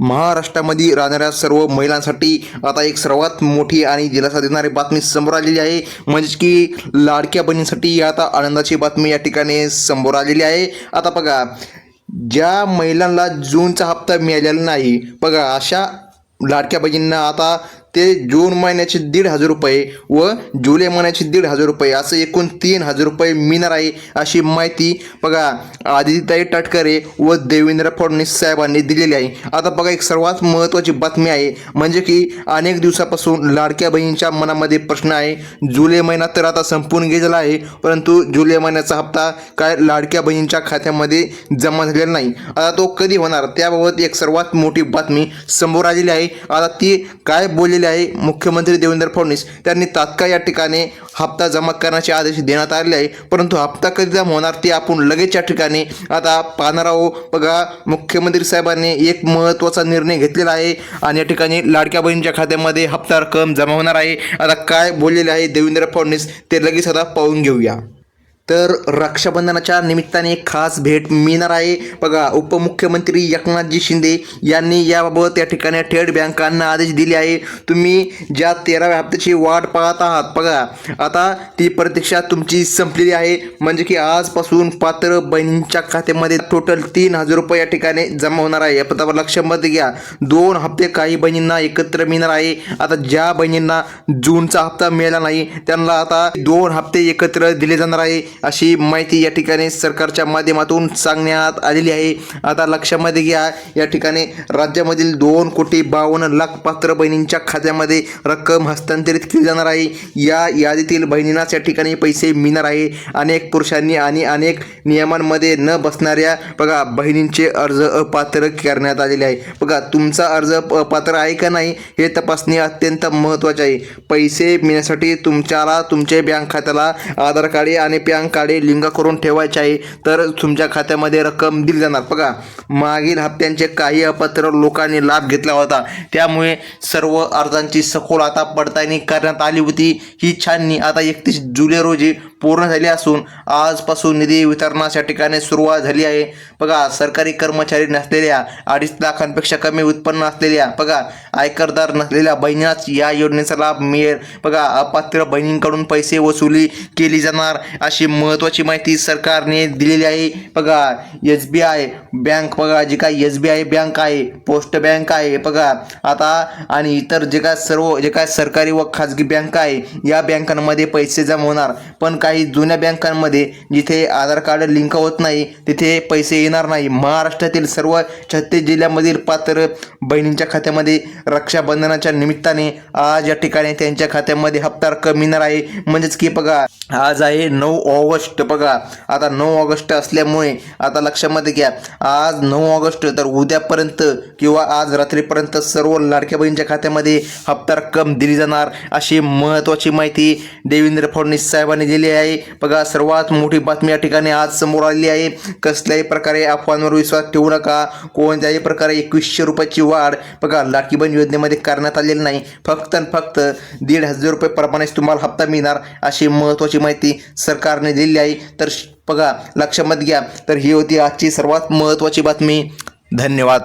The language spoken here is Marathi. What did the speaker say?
महाराष्ट्रामध्ये राहणाऱ्या सर्व महिलांसाठी आता एक सर्वात मोठी आणि दिलासा देणारी बातमी समोर आलेली आहे. म्हणजेच की लाडक्या बहिणींसाठी आता आनंदाची बातमी या ठिकाणी समोर आलेली आहे. आता बघा ज्या महिलांना जूनचा हप्ता मिळालेला नाही बघा अशा लाडक्या बहिणींना आता ते जून महिन्याचे दीड हजार रुपये व जुलै महिन्याचे दीड हजार रुपये असं एकूण तीन हजार रुपये मिळणार आहे अशी माहिती बघा आदित्यताई तटकरे व देवेंद्र फडणवीस साहेबांनी दिलेली आहे. आता बघा एक सर्वात महत्त्वाची बातमी आहे म्हणजे की अनेक दिवसापासून लाडक्या बहिणींच्या मनामध्ये प्रश्न आहे जुलै महिना तर आता संपून गेलेला आहे परंतु जुलै महिन्याचा हप्ता काय लाडक्या बहिणींच्या खात्यामध्ये जमा झालेला नाही. आता तो कधी होणार? त्याबाबत एक सर्वात मोठी बातमी समोर आलेली आहे. आता ती काय बोललेली आहे. मुख्यमंत्री देवेंद्र फडणवीस त्यांनी तात्काळ या ठिकाणी हप्ता जमा करण्याचे आदेश देण्यात आलेले आहे. परंतु हप्ता कधी जमा होणार ते आपण लगेच या ठिकाणी आता पाहणार आहोत. बघा मुख्यमंत्री साहेबांनी एक महत्त्वाचा निर्णय घेतलेला आहे आणि या ठिकाणी लाडक्या बहिणीच्या खात्यामध्ये हप्ता रक्कम जमा होणार आहे. आता काय बोललेले आहे देवेंद्र फडणवीस ते लगेच आता पाहून घेऊया. तर रक्षाबंधनाच्या निमित्ताने खास भेट मिळणार आहे. बघा उपमुख्यमंत्री एकनाथजी शिंदे यांनी याबाबत या ठिकाणी थेट बँकांना आदेश दिले आहे. तुम्ही ज्या तेराव्या हप्त्याची वाट पाहत आहात बघा आता ती प्रतीक्षा तुमची संपलेली आहे. म्हणजे की आजपासून पात्र बहिणींच्या खात्यामध्ये टोटल तीन हजार रुपये या ठिकाणी जमा होणार आहे. आता लक्षामध्ये घ्या दोन हप्ते काही बहिणींना एकत्र मिळणार आहे. आता ज्या बहिणींना जूनचा हप्ता मिळाला नाही त्यांना आता दोन हप्ते एकत्र दिले जाणार आहे. अशी माहिती या ठिकाणी सरकारच्या माध्यमातून सांगण्यात आलेली आहे. आता लक्षामध्ये घ्या या ठिकाणी राज्यामधील दोन कोटी बावन्न लाख पात्र बहिणींच्या खात्यामध्ये रक्कम हस्तांतरित केली जाणार आहे. या यादीतील बहिणींनाच या ठिकाणी पैसे मिळणार आहे. अनेक पुरुषांनी आणि अनेक नियमांमध्ये न बसणाऱ्या बघा बहिणींचे अर्ज अपात्र करण्यात आलेले आहे. बघा तुमचा अर्ज अपात्र आहे का नाही हे तपासणे अत्यंत महत्त्वाचे आहे. पैसे मिळण्यासाठी तुमच्याला तुमच्या बँक खात्याला आधार कार्ड आणि पॅन कार्डे लिंक करून ठेवायचे आहे तर तुमच्या खात्यामध्ये रक्कम दिली जाणार. बघा मागील हप्त्यांचे काही अपात्र लोकांनी लाभ घेतला होता. त्यामुळे सर्व अर्जांची सखोल आता पडताळणी करण्यात आली होती. ही छाननी आता एकतीस जुलै रोजी पूर्ण झाली असून आजपासून निधी वितरणाच्या ठिकाणी सुरुवात झाली आहे. बघा सरकारी कर्मचारी नसलेल्या अडीच लाखांपेक्षा कमी उत्पन्न असलेल्या बघा आयकरदार नसलेल्या बहिणींनाच या योजनेचा लाभ मिळेल. बघा अपात्र बहिणींकडून पैसे वसुली केली जाणार अशी महत्त्वाची माहिती सरकारने दिलेली आहे. बघा एस बी आय बँक बघा जी काय एस बी आय बँक आहे पोस्ट बँक आहे बघा आता आणि इतर जे काय सर्व जे काय सरकारी व खाजगी बँक आहे या बँकांमध्ये पैसे जमा होणार. पण काही काही जुन्या बँकांमध्ये जिथे आधार कार्ड लिंक होत नाही तिथे पैसे येणार नाही. महाराष्ट्रातील सर्व छत्तीस जिल्ह्यामधील पात्र बहिणींच्या खात्यामध्ये रक्षाबंधनाच्या निमित्ताने आज या ठिकाणी त्यांच्या खात्यामध्ये हप्ता रक्कम येणार आहे. म्हणजेच की बघा आज आहे नऊ ऑगस्ट. बघा आता नऊ ऑगस्ट असल्यामुळे आता लक्षामध्ये घ्या आज नऊ ऑगस्ट तर उद्यापर्यंत किंवा आज रात्रीपर्यंत सर्व लाडक्या बहिणीच्या खात्यामध्ये हप्ता रक्कम दिली जाणार अशी महत्त्वाची माहिती देवेंद्र फडणवीस साहेबांनी दिली आहे. आहे. बघा सर्वात मोठी बातमी या ठिकाणी आज समोर आलेली आहे. कसल्याही प्रकारे अफवांवर विश्वास ठेवू नका. कोणत्याही प्रकारे एकवीसशे रुपयाची वाढ बघा लाडकी योजनेमध्ये करण्यात आलेली नाही. फक्त आणि फक्त दीड हजार रुपये प्रमाणेच तुम्हाला हप्ता मिळणार अशी महत्त्वाची माहिती सरकारने दिली आहे. तर श- बघा लक्षामध्ये घ्या. तर ही होती आजची सर्वात महत्त्वाची बातमी. धन्यवाद.